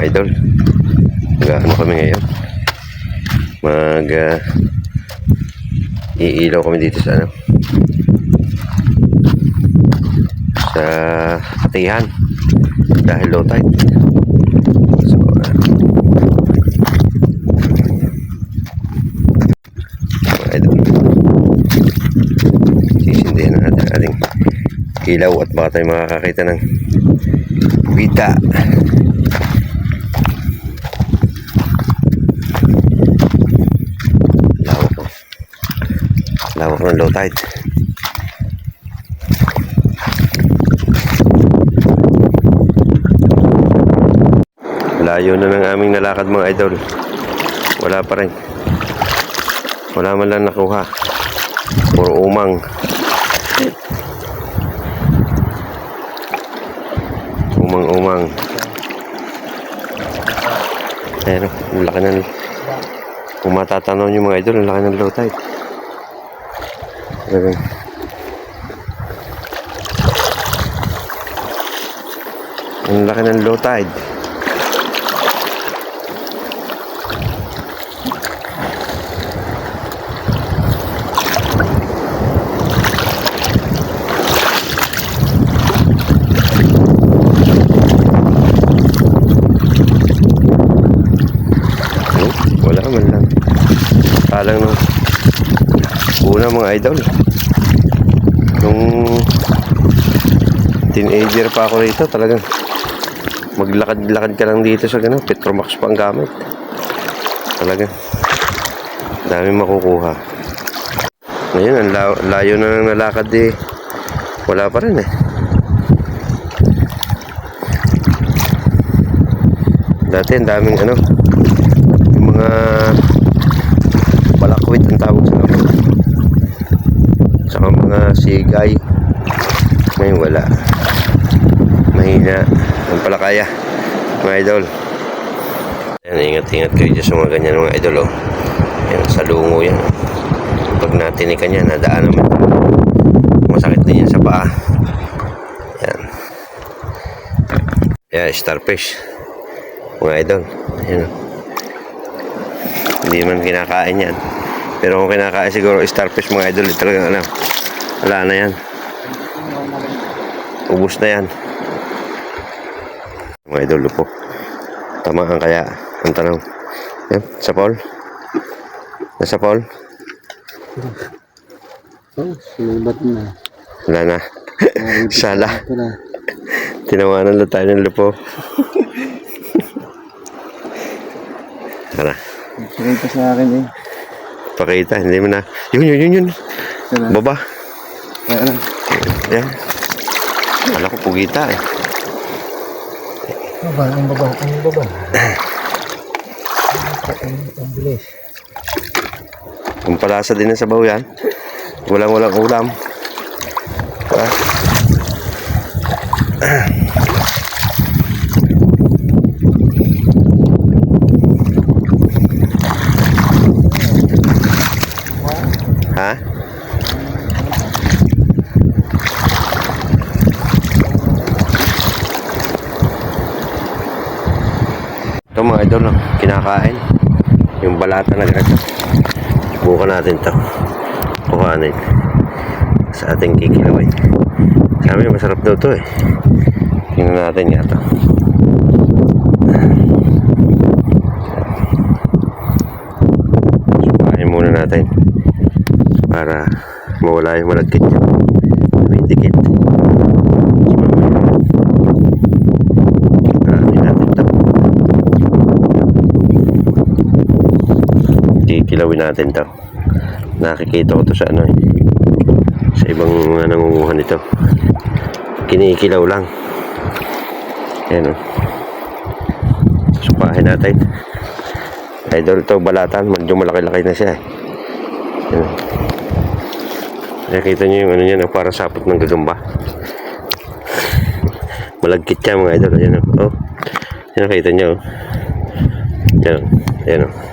mga idol. Mag-ano kami ngayon. Mag ah, iilaw kami dito sa ano. Sa Katihan. Dahil low tide. So, ah, mga idol. Sisindihan na natin ating ilaw at baka tayo makakakita ng Vita. Lawak ng low tide. Layo na ng aming nalakad mga idol. Wala pa rin. Wala man lang nakuha. Puro umang. Umang-umang. Ayan o, laki ng... Kung matatanaw nyo mga idol, ang laki ng low tide. Talagang... Ang laki ng low tide. Hmm, wala man lang. Talang nung una mga idol. Teenager pa ako rito, talagang maglakad-lakad ka lang dito sa gano'n. Petromax pa ang gamit. Talagang dami makukuha. Ngayon, ang la- layo na ng nalakad eh. Wala pa rin eh. Dati ang daming ano, yung mga balakwit ang tawag sa kapal. Saka mga sigay. Ngayon wala. Mahina. Ang palakaya. Mga idol. Ingat-ingat kayo dyan sa mga ganyan mga idol. Oh. Ayan, sa lungo yan. Pag natinikan yan, nadaan naman. Masakit din yan sa paa. Ayan. Ayan, starfish. Mga idol. Ayan. oh. Hindi man kinakain yan. Pero kung kinakain siguro starfish mga idol, eh, talagang ano, wala na yan. Ubus na yan. Mga idol po. Tamaan kaya ang tanong. Yan, sa Paul. Nasa Paul? Oh, sulubat na. Wala na. Sala. Na. Tinawanan lang tayo ng lupo. Tara. Sakay pa sa akin eh. Pakita. Hindi mo na. Yun, yun, yun, yun. Na. Baba. Na. Yan. Kala ko pugita eh. Baba, ang baba, ang baba. Ang bilis. Kung palasa din ang sabaw yan. Walang walang ulam. Ha? Ito mga idol, no? kinakain. Yung balata na ganito. Subukan natin to. Kuhanin. Sa ating kikilaway. Sabi masarap daw to eh. Tingnan natin nga to. Subahin muna natin. Para mawala yung malagkit niya. May dikit. So, mamaya. Kuhanin natin to. Kikilawin natin to. Nakikita ko to sa ano eh. Sa ibang mga nangunguhan nito. Kinikilaw lang. Ayan o. Supahin natin. Idol to balatan. Medyo malaki-laki na siya eh. Ayan. o. Nakita niyo yung ano niya, no? parang sapot ng gagamba. Malagkit siya mga idol. Ayan o. Oh. Ayan, nakita niyo. oh. Ayan o. Ayan o.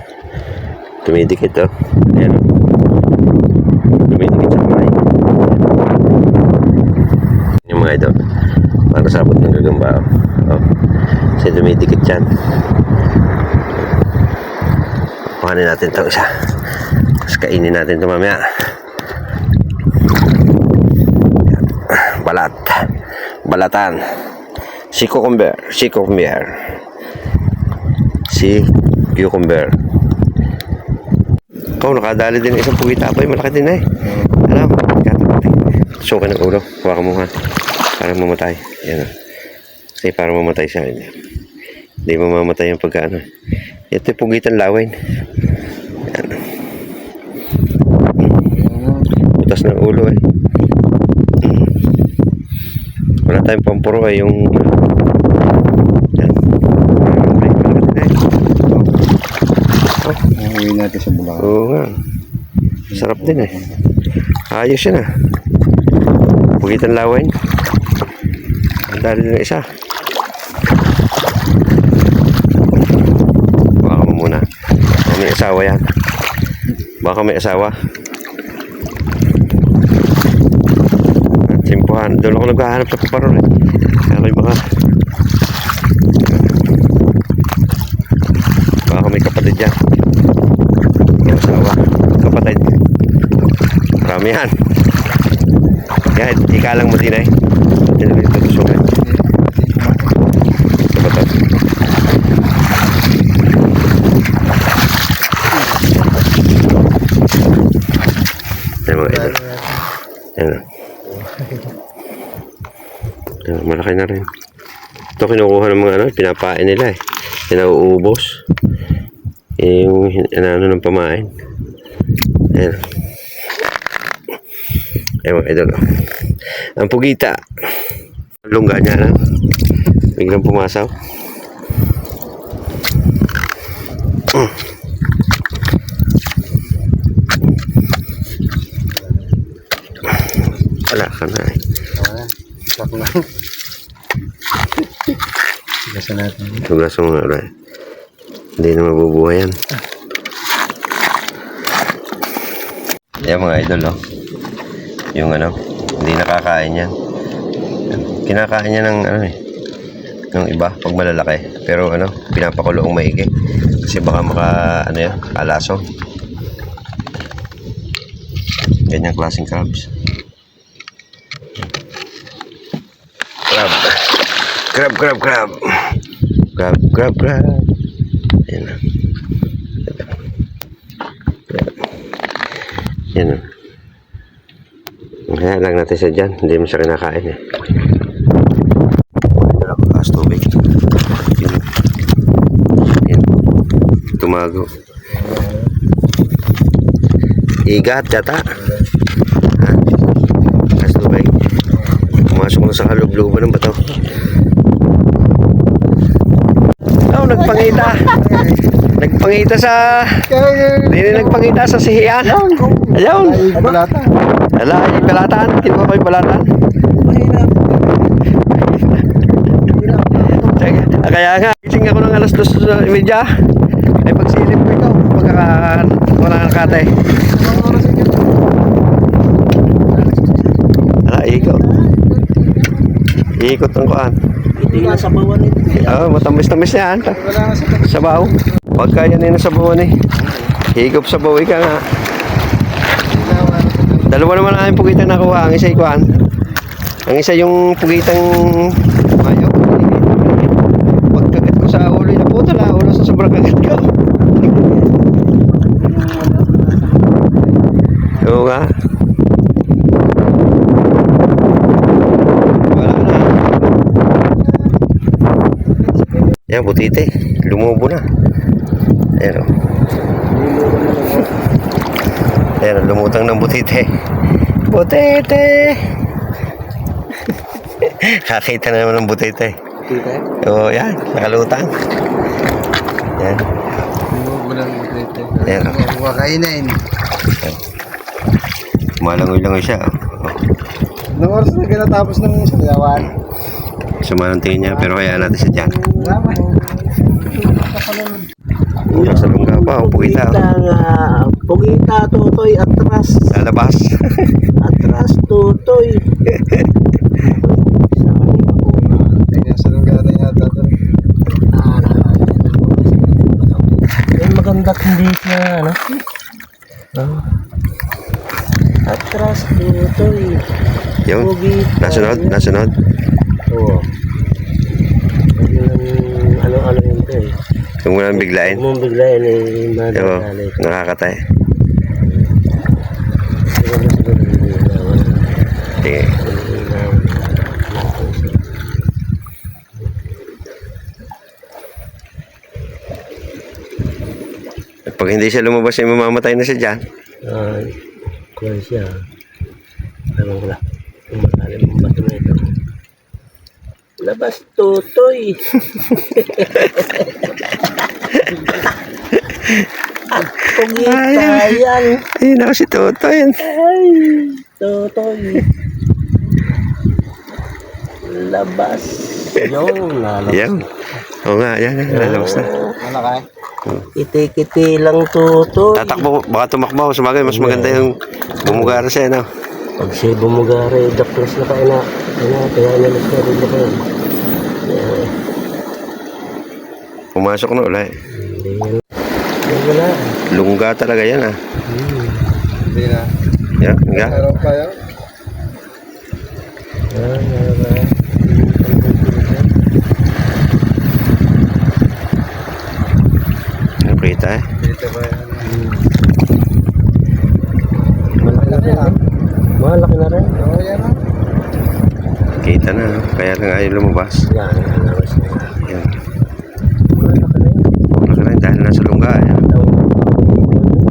Tumidikit oh. Ayan o. Tumidikit sa kamay. Yung mga idol. Para sabot ng gagamba oh. Oh. Kasi dumidikit yan. Kuhanin natin ito isa. Tapos kainin natin ito mamaya. Balat. Balatan. Si cucumber. Si cucumber. Si cucumber. Ikaw, nakadali din ng isang pugita pa. Malaki din eh. Alam, suka ng ulo. Huwag mo ha. Para mamatay. Yan o. Kasi para mamatay siya. Hindi, hindi mamamatay yung pagkaano. Ito yung pugitan lawin. Yan. Butas ng ulo eh. Wala tayong pampuro eh. Yung... Yan. Malaki, malaki din eh. Uwi natin sa. Oo nga. Sarap din eh. Ayos yun ah. Pugitan lawin. Ang dali ng isa. Baka mo muna. May asawa yan. Baka may asawa. Simpuhan. Doon ako naghahanap sa paparon eh. Kaya. Baka may kapatid yan. May asawa. Kapatid. Marami yan. Ikalang mo din eh. Yan ang tutusungan. Sa batas. Yan mga idol. Yan. Yan, malaki na rin. Ito kinukuha ng mga ano, pinapain nila eh. Pinauubos. Yung ano ng pamain. Ayan. Ayan mga idol. Ang pugita. Lungga niya na. Biglang pumasaw. Wala ka na eh. Sak na. Gasa natin. Tugas mo nga rin. Hindi na mabubuhay yan. Yan mga idol, oh. Yung ano, hindi nakakain yan. Kinakain niya ng ano eh, ng iba pag malalaki. Pero ano, pinapakuloong maigi. Kasi baka maka, ano yan, kalaso. Ganyang klaseng crabs. Crab. Crab, crab, crab. Crab, crab, crab. Yan na. Yan na. Kaya lang natin siya dyan. Hindi mo siya kinakain eh. Ito lang, kaas tubig. Yan. Tumago. Igat yata. Ha? Kaas tubig. Pumasok na sa kalubluban ng bato. Oh, nagpangita. nagpangita sa... Hindi na nagpangita sa sihian. Ayun. Ay, balata. Ala, ay balatan. Kinuha ko yung balatan. Ah, Kaya nga, gising ako ng alas 2 media. Ay pagsilip ko ito. Pagka wala ng kate. Ala, ikot. Ikot ng kuan. Hindi nga sa bawan ito. Oo, matamis-tamis yan. Wala nga sa Sabaw. Pagka yan yung sabawan eh. Higop sa bawi ka nga. Dalawa naman ang pugitan nakuha. Ang isa ikuan. Ang isa yung pugitang mayo. Pagkagat ko sa ulo, naputa na ulo sa sobrang kagat ko. Oo nga. Na. Yan, butite. Lumubo na. Ayan o. Ayan, lumutang ng butite. Butite! Kakita na naman ng butite. Eh. Oo, yan. Nakalutang. Yan. Wala nga dito. Ayan o. Makainin. Malangoy-langoy siya. Oh. Nung oras na ginatapos ng sayawan. Sama ng tingin niya, pero kaya natin siya dyan. Lama. Wow, pugita. Pugita nga. Pugita, tutoy, atras. Sa labas. atras, tutoy. Yung maganda condition na, ano? Oh. Atras, tutoy. Yung, nasunod, nasunod. Oo. Ano, ano, Huwag mo nang biglain. Huwag mong biglayin eh, madadalay. nakakatay. Sige. Pag hindi siya lumabas, ay mamamatay na siya dyan. Ah, kuwan siya. Ewan ko lang. Kung malalim ang bato na ito. Labas tutoy. At pugita yan. Ayun ako si Toto. Yan. Ay, tutoy. Labas. Yung lalabas. Yan. Oo nga, yan. yan, Lalabas na. Ano kay? Kiti-kiti lang tutoy. Tatakbo, baka tumakbo. Sumagay, mas maganda yung bumugara siya, no? Pag siya bumugari, daklas na kayo na. Ano, kaya nalas na rin na kayo. Pumasok na ulit. Hindi. Lungga talaga yan, ah. Hmm. Hindi na. Yan, nga. Meron pa yun? Ah, wala. Nakita, eh. Dito ba yan? Malaki na. Malaki na rin. Oo, yan ah. Kita na? Kaya lang ayaw lumabas. Yan, yan, labas na yan. Yan. Malaki na yun. Wala ka na, dahil nasa lungga. Yan. Oo.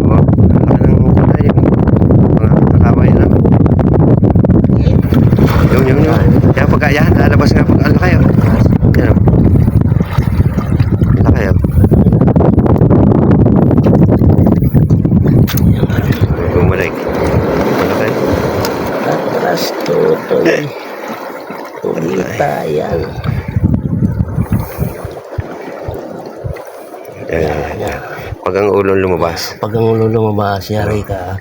Wala ka nang wala yung mga nakaway na. Yun, yun, yun. Yan, pagka, yan, lalabas nga pag, ano kayo? Yan, oh. Ano kayo? Bumalik. Ano kayo? Atras tutoy. Kulita yan. Yan, yan, yan. Pag ang ulong lumabas. Pag ang ulo lumabas, yari ka.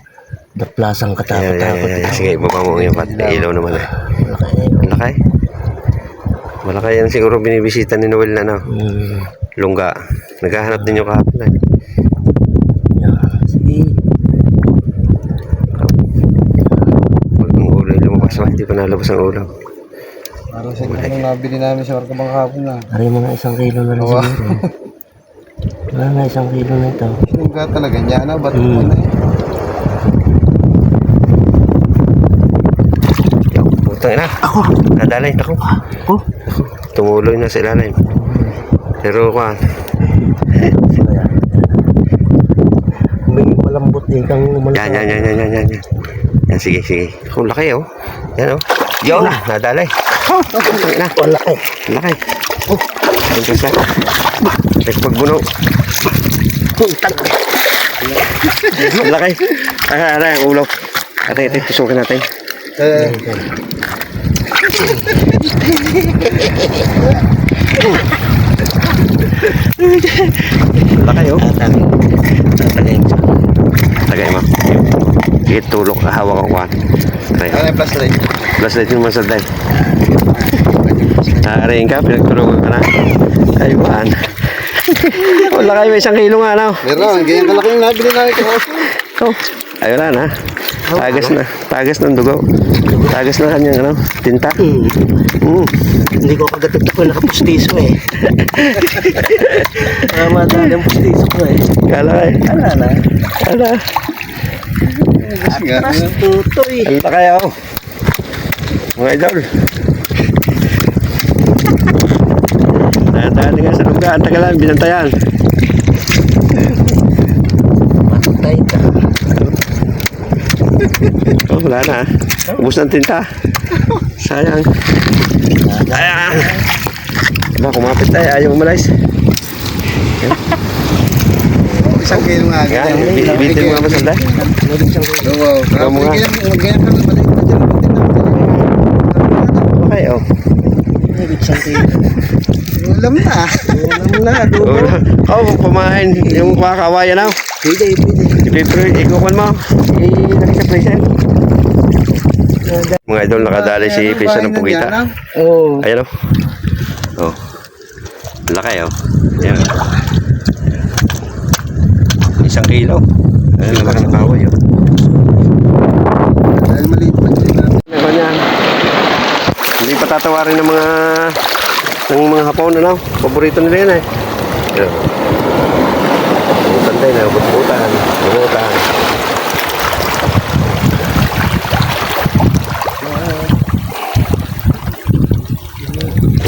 Yan, katakot-takot. Sige, ibaba mo yung pat. Ilaw naman eh. Malaki. Malaki yan siguro binibisita ni Noel na no. Hmm. Lungga. Naghahanap din yung kahapon eh. Pag ang ulo lumabas, hindi pa nalabas ang ulo. Parang sa nung nabili namin sa Markabang hapon na. Aray mga isang kilo na rin Oo. siguro. Wala na isang kilo na ito. Sinuga talaga niya na. Ba't Hmm. mo na eh? Putang ina. Ako! Nadalay. Ako. Ako! Tumuloy na sa ilalim. Pero ka, May malambot din kang umalasa. yan, yan, yan, yan, yan, yan. yan. Yan, sige, sige. Kung laki oh. Yan oh. Yun, nadalay. Oh, ina. Wala eh. Laki. Oh, ang kasa. Nagpagbuno. Puntang. Laki. Ah, ara, ang ulo. Ate, ate, tusukin natin. Eh, Laki oh. Tatagay. Tagay mo. Sige, tulok. Hawak ko kuhan. Tagay. ano yung flashlight? Plus na yung masalday. Nakarain ka, pinagtulungan ka na. Aywan. Wala kayo may isang kilo nga, no? Meron, ganyan kalaki yung nabili namin kahapon. Oh, ayun na, na. Tagas na. Tagas ng dugo. Tagas na kanyang, ano, tinta. Hmm. Mm. Hindi ko kagatit ako nakapustiso eh. Mga madali ang pustiso ko eh. Kala ka eh. Ala na. Kala. Nga, Mas tutoy. Alta kayo. Mga idol. Nadali nga sa lugar. Ang tagalan, binantayan. Matutay ka. Oh, wala na. Ubus ng tinta. Sayang. Ayan. Diba, kumapit tayo. Ayaw umalis. isang kilo nga. Ibitin mo nga. Meron siyang Oo, wow. Ikaw mo nga. Okay, oh. Siyang kilo. Ulam na. Ulam na. Ulam. Oh, pumain yung mga kawayan na. Pwede, pwede. Ipiproy, ikukuan mo. Ilagay sa present. Mga idol, nakadali si Pisa ng Pugita. Oo. Ayan o. Oh. Oh. oh. Laki o. Ayan. Isang kilo. Ayan, laki ng kaway o. Dahil maliit pa siya. Hindi pa tatawarin ng mga ng mga hapon ano. Paborito nila yan eh. Yan. Butan tayo na, butan, butan.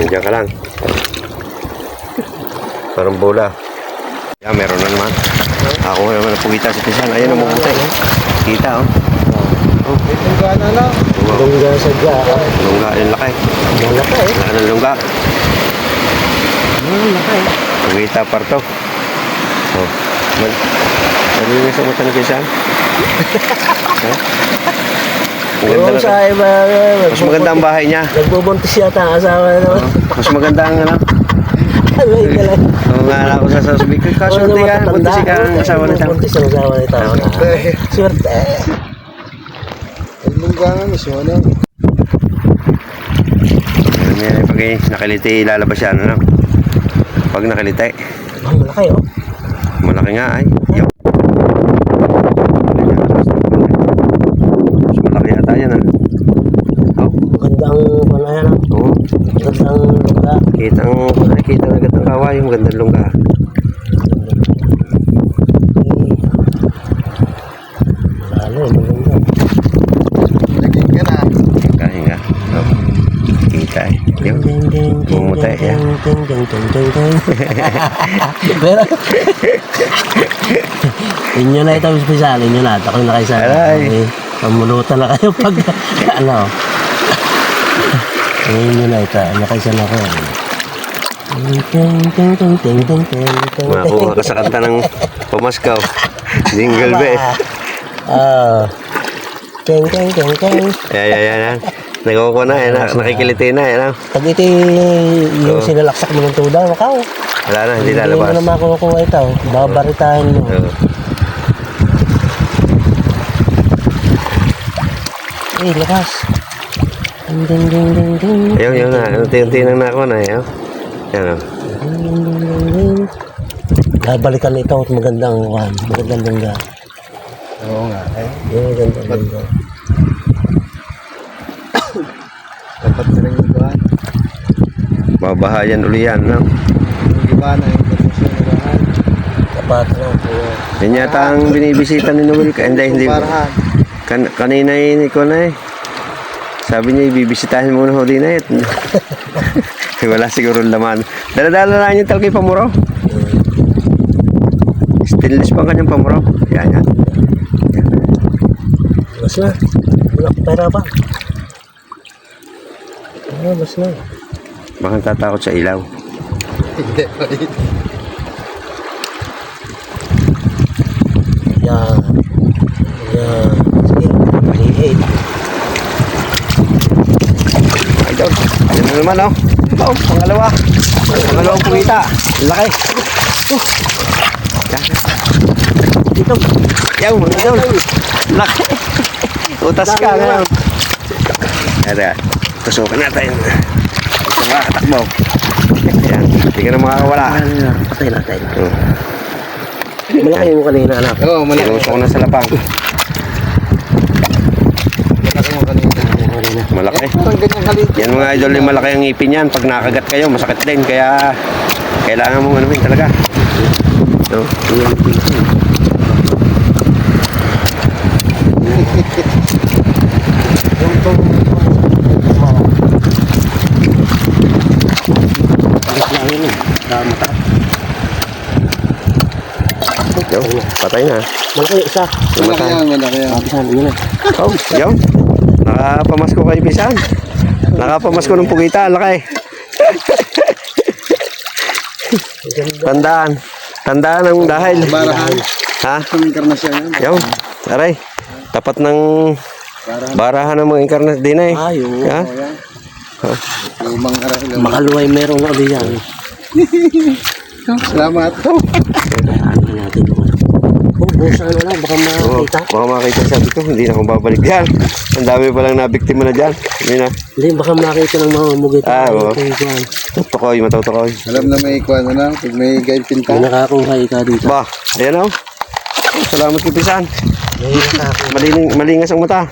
Diyan ka lang. Parang bola. Yan, meron na naman. Ako nga naman ang pugita sa pisan. Ayun, namumutay. Kita, oh. Itong gana lang. Wow. Lungga sa dyan. Lungga, yung laki. Malaki eh. Laki ng lungga. Malaki. Pugita parto. Oh. Mal ano yung sa mata ni pisan? ha? Ang ganda Oo, na. sa iba. Mas maganda ang bahay niya. Nagbubuntis yata ang asawa naman. Mas maganda ang ano. Alay ka lang. Oo nga ako sa sasabihin ko. Kasunti ka, buntis ka ang asawa nito. Buntis ang asawa nito. Swerte. Itong gana mismo ano. Yan yan, pag eh, nakiliti, lalabas yan, ano? Pag nakiliti, Ang malaki oh. malaki nga ay. Yaw. Mas malaki yata yan, ah. Oh, Magandang panayan ah. oo. Magandang lugar. Kita ang, nakikita na agad ng kaway, yung magandang lungga. Lalo, maganda. Naging ka na. Kaya nga. Oh. Yaw. Mumutay, yan. Pero, inyo na ito, special. Inyo na. Ako na kayo sa... Aray. Pamulutan na kayo pag... ano? Inyo na ito. Ano kayo sa nako? Makakuha ka sa kanta ng pamaskaw. Jingle bell. Ah. Ting, ting, ting, ting. Yan, yan, yan. Yan. Nakukuha na, yan. na- Nakikiliti na, yan. ah. Pag ito yung Oo. sinalaksak mo ng tudaw, makaw. Wala na, hindi Hindi lalabas. mo na makukuha ito. Babaritahin mo. Oo. Eh, lakas. Ding, ding, ding, ding, ding. Ayun, yun na. Unti-unti nang nakuha na, eh. oh. Yan, oh. Ding, ding, ding, ding, ding. Babalikan ito at magandang one. Magandang lungga. Oo nga. Eh, Yung magandang lungga. Dapat na rin yung gana. Babahayan uli yan, no? Yung iba na yung posisyon na na. Yan yata ang binibisita ni Noel. ka- Hindi, hindi. Kan kanina yun ko na eh. Sabi niya, ibibisitahin muna ho din eh. Wala siguro laman. Dala-dala lang yung talkay pamuro. Stainless pa ang kanyang pamuro. Yan, yan. Mas na. Wala ko pera pa. Ah, mas na. Baka tatakot sa ilaw. Hindi pa rin. Yan. Yan. Sige. Maliit. Ay, Dol. Yan na naman, oh. Oh, pangalawa. Pangalawang pumita. Laki. Oh. Dito. Yaw, mga Dol. Laki. Utas ka ngayon. Tara, tusukan natin. Ito nga, katakbo. Yan, hindi ka na makakawala. Patay natin. Oh. Malaki mo kanina, anak. Oo, malaki. Tinusok ko na sa lapang. Malaki mo kanina. Malaki. Halit. Yan mga idol, yung malaki ang ngipin yan. Pag nakagat kayo, masakit din. Kaya, kailangan mong ano talaga. No? Yung tong... Alis lang yun eh. Dama ta. Yo, patay na. Malaki isa. Malaki yan, malaki yan. Kapisan, yun na. Oh, yo. Nakapamasko kayo pisan. Nakapamasko ng pugita, laki. Tandaan. Tandaan ang dahil. Barahan. Ha? Ang inkarnasyon yan. Yo, aray. Tapat ng Barahan. ng mga inkarnat din eh. Ah, yun. Ha? Lumang arahil. Makaluway meron na ulit yan. Salamat. Ano natin yun. Oh, busa ano lang, baka makita. baka makita sabi ko, hindi na akong babalik diyan. Ang dami palang nabiktima na diyan. Hindi na. Hindi, baka makita ng mga mugit. Ah, oo. Tutukoy, matutukoy. Alam na may ikuha na lang. Pag may gail pinta. May nakakuha ka dito. Ba, ayan o. Salamat kay Pisan. May nakakuha. Malining, malingas ang mata.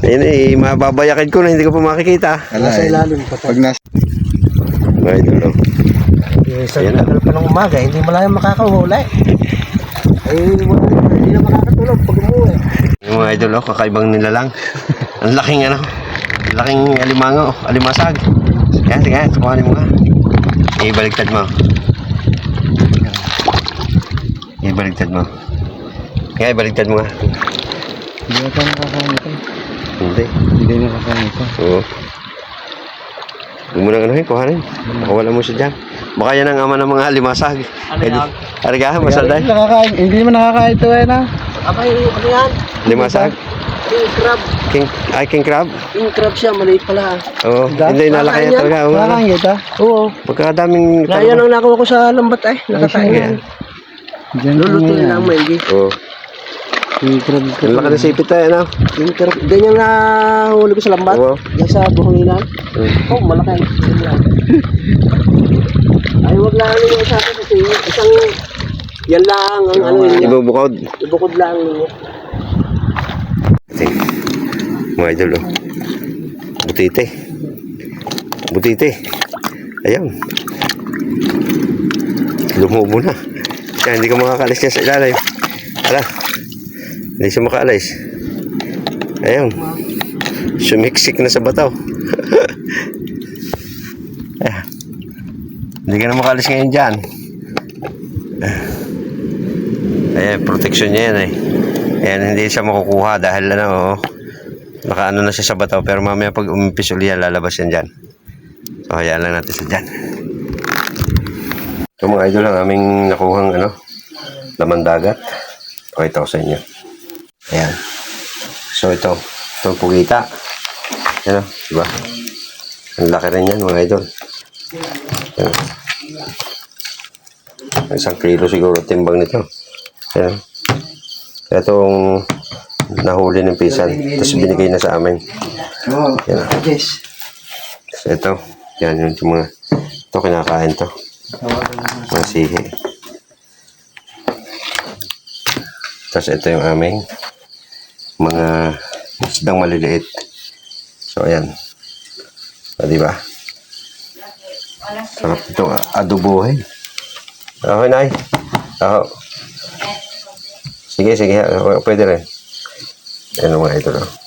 Ayun eh, mababayakin ko na hindi ko pa makikita. Nasa ilalim pa Pag nasa... Mga idol, oh. Eh, sa Ayan na. tagal pa ng umaga, hindi mo lang makakahuli. Eh, wala, hindi na makakatulog pag umuwi. Yung mga idol, oh, kakaibang nila lang. Ang laking ano, ang laking alimango, alimasag. Yan, sige, kuhanin mo nga. Ibaligtad mo. Ibaligtad mo. Nga, ibaligtad mo nga. Hindi na tayo nakakain ito. Hindi. Hindi na. Oo. Huwag mo nang anuhin, kuhanin. Makawala mo siya dyan. Baka yan ang ama ng mga alimasag. Ano yan? Ariga, masalday. Hindi nakakain. Hindi mo nakakain ito eh na. Abay, ano yan? Limasag. King crab. King, ay, king crab. King crab siya, maliit pala. Oo, hindi, nalaki yan talaga. Oo. Nakakain kita? Oo. Pagkadaming Kaya ang nakuha ko sa lambat ay, nakakain yan. Na lang, Melgi. Oo. Yung crab ko. Ang laki ng sipit tayo, ano? King crab. Ganyan na huli ko sa lambat. Oo. Yan sa buhanginan. Mm. Oh, malaki. Ay, wag lang ano yung sa akin kasi isang yan lang ang ano yun. Ibubukod. Ibukod lang ninyo. Mga idol, oh. Butite. Butite. Ayan. Lumubo na. Kaya hindi ka makakalis niya sa ilalim. Ala. Hindi siya makaalis. Ayan. Sumiksik na sa bataw. Ayan. Hindi ka na makalis ngayon dyan. Ayan, protection niya yan eh. Ayan, hindi siya makukuha dahil ano, oh, nakaano na siya sa bataw. Pero mamaya pag umimpis uli lalabas yan dyan. So, hayaan lang natin siya dyan. So, mga idol, ang aming nakuhang ano, laman dagat. Pakita ko sa inyo. Ayan. So, ito. Ito pugita. Ano, diba? Ang laki rin yan, mga idol. Ayan. Isang kilo siguro timbang nito. Ayan. Itong nahuli ng pisan. Tapos binigay na sa amin. Oo. Yan. Yes. So, ito. Yan yung mga... Ito kinakain to. Mga sihi. Tapos ito yung aming mga isdang maliliit. So, ayan. O, di ba? Sarap itong adobohin. Okay, Nay. Oo. Sige, sige. Pwede rin. Ano mga ito, no?